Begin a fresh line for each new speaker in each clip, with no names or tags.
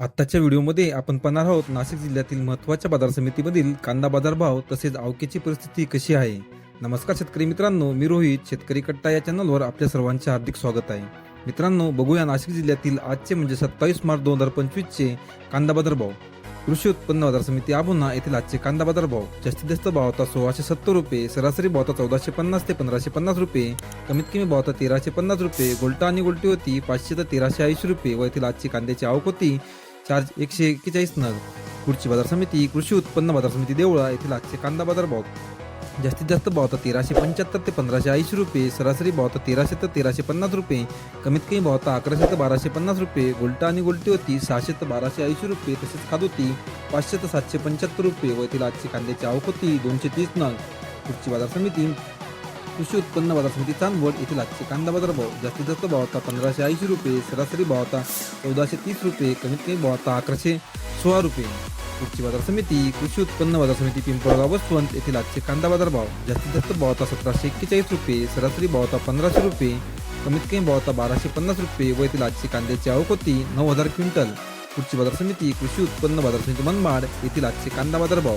आत्ताच्या व्हिडिओमध्ये आपण पाहणार आहोत नाशिक जिल्ह्यातील महत्त्वाच्या बाजार समितीमधील कांदा बाजार भाव तसेच आवकेची परिस्थिती कशी आहे. नमस्कार शेतकरी मित्रांनो मी रोहित शेतकरी कट्टा या चॅनलवर आपल्या सर्वांचे हार्दिक स्वागत आहे. मित्रांनो बघूया नाशिक जिल्ह्यातील आजचे म्हणजे सत्तावीस मार्च दोन हजार पंचवीसचे कांदा बाजार भाव. कृषी उत्पन्न बाजार समिती आबुना येथील आजचे कांदा बाजार भाव जास्तीत जास्त भाव होता सोळाशे सत्तर रुपये सरासरी भाव होता चौदाशे पन्नास ते पंधराशे पन्नास रुपये कमीत कमी भाव होता तेराशे पन्नास रुपये गोल्टा आणि गोल्टी होती पाचशे ते तेराशे ऐंशी रुपये व येथील आजची कांद्याची आवक होती चार एकशे एक्केचाळीस नग. पुढची बाजार समिती कृषी उत्पन्न बाजार समिती देवळा येथील आजचे कांदा बाजार भाव. जास्तीत जास्त भाव होता तेराशे पंच्याहत्तर ते पंधराशे ऐंशी रुपये सरासरी भाव होता तेराशे ते तेराशे पन्नास रुपये कमीत कमी भाव होता अकराशे ते बाराशे पन्नास रुपये गोल्टा आणि गोल्टी होती सहाशे ते बाराशे ऐंशी रुपये तसेच खाद होती पाचशे ते सातशे पंच्याहत्तर रुपये व येथील आजची कांद्याची आवक होती दोनशे तीस नग. पुढची बाजार समिती कृषी उत्पन्न बाजार समिती चांदवड येथील आजचे कांदा बाजार भाव जास्तीत जास्त भाव होता पंधराशे ऐंशी रुपये सरासरी भाव होता चौदाशे तीस रुपये कमीत कमी भाव होता अकराशे सोळा रुपये. पुढची बाजार समिती कृषी उत्पन्न बाजार समिती पिंपळगाव वसवंत येथील आजचे कांदा बाजार भाव जास्तीत जास्त बावता सतराशे एक्केचाळीस रुपये सरासरी भाव पंधराशे रुपये कमीत कमी भाव बाराशे पन्नास रुपये व येथील आजची कांद्याची आवक होती नऊ हजार क्विंटल. पुढची बाजार समिती कृषी उत्पन्न बाजार समिती मनमाड येथील आजचे कांदा बाजार भाव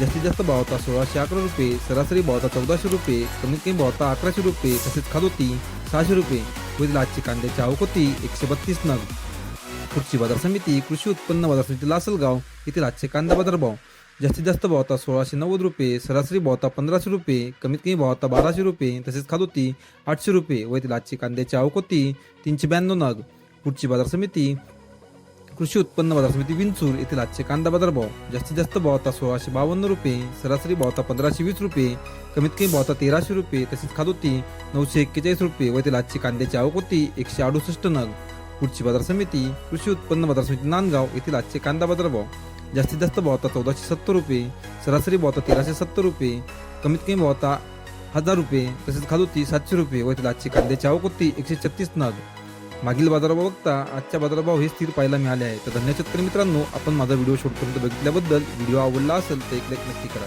जास्तीत जास्त भावता सोळाशे अकरा रुपये सरासरी भाव चौदाशे रुपये कमीत कमी भाव अकराशे रुपये तसेच खाद होती सहाशे रुपये व येथील आजची कांद्याची आवक होती एकशे बत्तीस नग. पुढची बाजार समिती कृषी उत्पन्न बाजार समिती लासलगाव येथील आजचे कांदा बाजार भाव जास्तीत जास्त भाव होता सोळाशे नव्वद रुपये सरासरी भाव होता पंधराशे रुपये कमीत कमी भाव होता बाराशे रुपये तसेच खाद होती आठशे रुपये व येथील आजची कांद्याची आवक होती तीनशे ब्याण्णव नग. पुढची बाजार समिती कृषी उत्पन्न बाजार समिती विंचूर येथील आजचे कांदा बाजार भाव जास्तीत जास्त भाव होता सोळाशे बावन्न रुपये सरासरी भाव होता पंधराशे वीस रुपये कमीत कमी भाव होता तेराशे रुपये तसेच खाद होती नऊशे एक्केचाळीस रुपये व येथील आजची कांद्याची आवक होती एकशे अडुसष्ट नग. पुढची बाजार समिती कृषी उत्पन्न बाजार समिती नांदगाव येथील आजचे कांदा बाजार भाव. जास्तीत जास्त भावता चौदाशे सत्तर रुपये सरासरी भावता तेराशे सत्तर रुपये कमीत कमी भावता हजार रुपये तसेच खादोती सातशे रुपये व येथील आजची कांद्याची आवक होती एकशे छत्तीस नग. मागील बाजारभाव बघता आजच्या बाजारभाव हे स्थिर पाहायला मिळाले आहे. तर धन्य शेतकरी मित्रांनो आपण माझा व्हिडिओ शॉर्टपर्यंत बघितल्याबद्दल व्हिडिओ आवडला असेल तर एक लाईक नक्की करा.